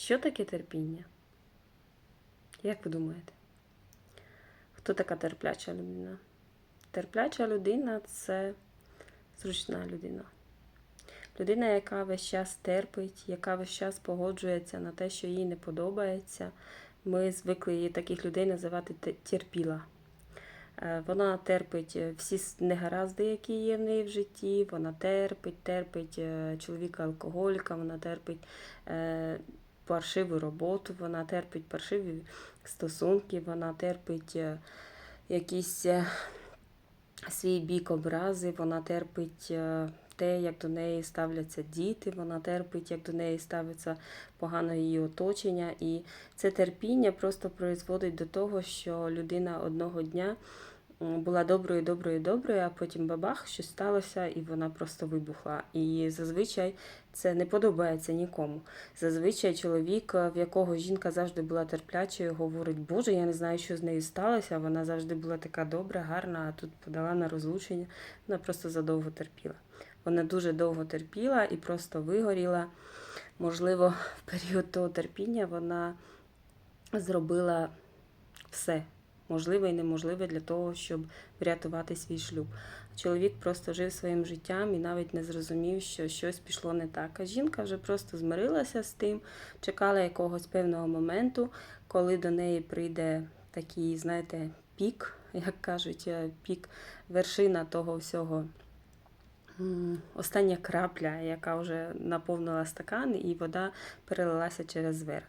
Що таке терпіння? Як ви думаєте? Хто така терпляча людина? Терпляча людина це зручна людина. Людина, яка весь час терпить, яка весь час погоджується на те, що їй не подобається. Ми звикли її таких людей називати терпіла. Е, Вона терпить е, всі негаразди, які є в неї в житті. Вона терпить, терпить е, чоловіка алкоголіка, вона терпить паршиву роботу, вона терпить паршиві стосунки, вона терпить е, якісь е, свій бік образи, вона терпить е, те, як до неї ставляться діти, вона терпить, як до неї ставиться погано її оточення. І це терпіння просто призводить до того, що людина одного дня була доброю, доброю, доброю, а потім бабах, щось сталося, і вона просто вибухла. І зазвичай це не подобається нікому. Зазвичай чоловік, е, в якого жінка завжди була терплячою, говорить, Боже, я не знаю, що з нею сталося. Вона завжди була така добра, гарна, а тут подала на розлучення. Вона просто задовго терпіла. Вона дуже довго терпіла і просто вигоріла. Можливо, в період того терпіння вона зробила все можливе і неможливе для того, щоб врятувати свій шлюб. Чоловік просто жив своїм життям і навіть не зрозумів, що щось пішло не так. А жінка вже просто змирилася з тим, чекала якогось певного моменту, коли до неї прийде такий, знаєте, пік, як кажуть, е, пік, вершина того всього. Остання крапля, яка вже наповнила стакан, і вода перелилася через верх.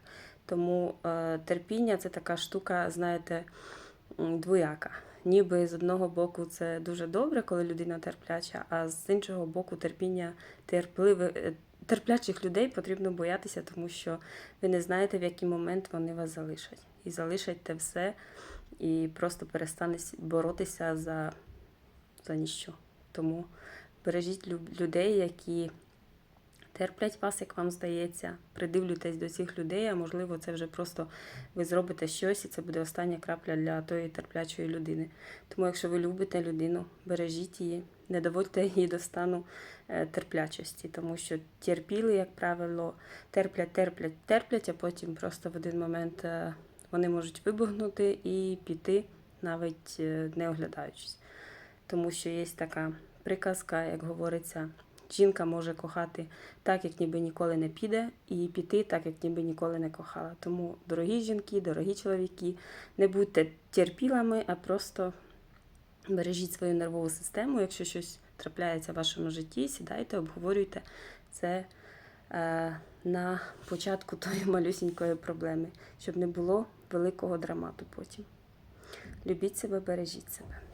Тому е, терпіння це така штука, знаєте, двояка. Ніби з одного боку це дуже добре, коли людина терпляча, а з іншого боку, терпіння терпливе, е, терплячих людей потрібно боятися, тому що ви не знаєте, в який момент вони вас залишать. І залишать те все, і просто перестане боротися за, за ніщо. Тому бережіть людей, які терплять вас, як вам здається. Придивлюйтесь до цих людей, а можливо, це вже просто ви зробите щось, і це буде остання крапля для тої терплячої людини. Тому, якщо ви любите людину, бережіть її, не доводьте її до стану е, терплячості, тому що терпіли, як правило, терплять, терплять, терплять, а потім просто в один момент е, вони можуть вибухнути і піти, навіть е, не оглядаючись. Тому що є така приказка, як говориться, жінка може кохати так, як ніби ніколи не піде, і піти так, як ніби ніколи не кохала. Тому, дорогі жінки, дорогі чоловіки, не будьте терпілами, а просто бережіть свою нервову систему. Якщо щось трапляється в вашому житті, сідайте, обговорюйте це е, на початку тої малюсінької проблеми, щоб не було великого драмату потім. Любіть себе, бережіть себе.